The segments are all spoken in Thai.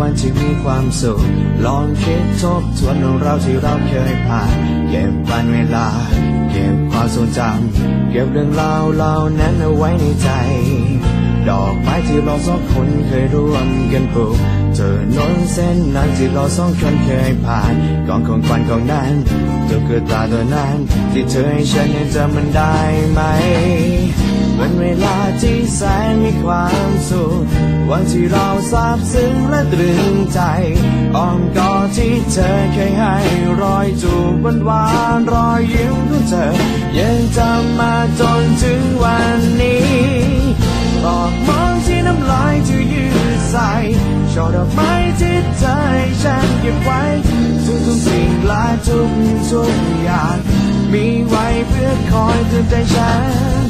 วันที่มีความสุข ลองคิดทบทวนเรื่องราวที่เราเคยผ่าน เก็บวันเวลา เก็บความทรงจำ เก็บเรื่องราวเหล่านั้นเอาไว้ในใจ ดอกไม้ที่เราสองคนเคยร่วมกันปลูกเจอนนเส้นนั้นที่เราสองคนเคยผ่านกองของควันของนั้นตุ๊กตาตัวนั้น ที่เธอให้ฉันยังจำมันได้ไหม วันเวลาที่แสนมีความสุข วันที่เราซาบซึ้งและตรึงใจอ้อมกอดที่เธอเคยให้รอยจูบหวานหวานๆรอยยิ้มของเธอ ยังจำมาจนถึงวันนี้ปลอกมองที่น้ำลายที่ยืดใส่ช่อดอกไม้ที่เธอให้ฉันเก็บไว้ ทุกทุกๆสิ่งและทุกทุกอย่าง มีไว้เพื่อคอยเตือนใจฉัน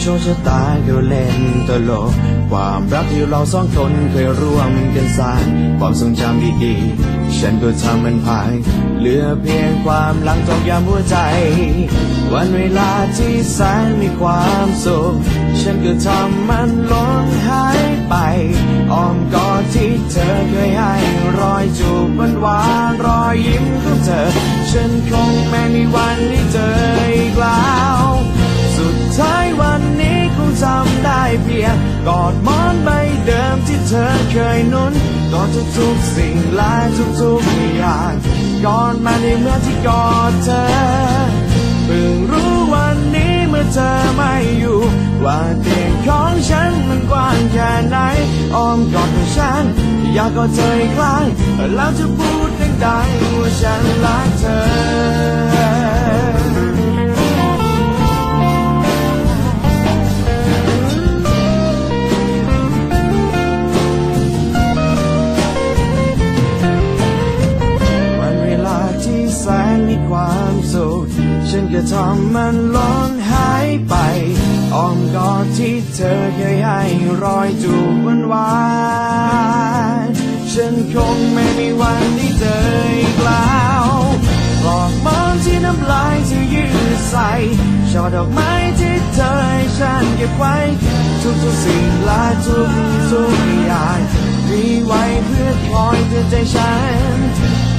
โชคชะตาก็เล่นตลก ความรักที่เราสองคนเคยร่วมกันสร้าง ความทรงจำดีๆ ฉันก็ทำมันผ่านเหลือเพียงความหลังตอกย้ำหัวใจ วันเวลาที่แสนมีความสุข ฉันก็ทำมันล้นหายไป อ้อมกอดที่เธอเคยให้รอยจูบหวานหวานๆรอยยิ้มของเธอ ฉันคงไม่มีวันไยกอดหมอนใบเดิมที่เธอเคยนุ่นกอดทุกๆสิ่งและทุกๆอย่างกอดมาในเมื่อที่กอดเธอเพิ่งรู้วันนี้เมื่อเธอไม่อยู่ ว่าเตียงของฉันมันกว้างแค่ไหนอ้อมกอดของฉัน อยากกอดเธออีกครั้งแล้วจะพูดดังๆว่าฉันรักเธอ ก็ทำมันล้นหายไปอ้อมกอดที่เธอเคยให้รอยจูบวานวานฉันคงไม่มีวันได้เจออีกแล้วปลอกมอนที่น้ำลายที่ยืดใส่ช่อดอกไม้ที่เธอให้ฉันเก็บไว้ ทุกๆสิ่งและทุกๆอย่างมีไว้เพื่อคอยเตือนใจฉัน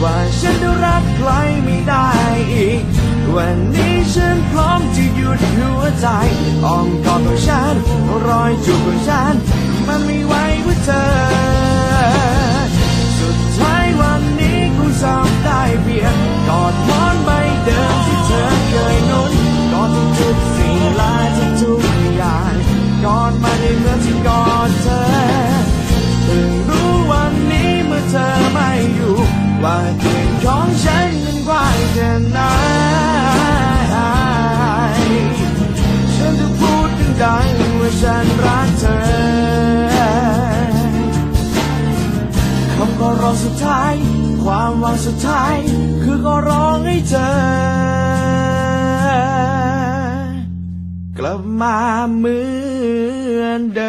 ว่าฉันจะรักใครไม่ได้อีก วันนี้ฉันพร้อมจะหยุดหัวใจอ้อมกอดของฉัน องสุดท้าย ความหวังสุดท้าย คือก็ร้องให้เจอกลับมาเหมือนเดิม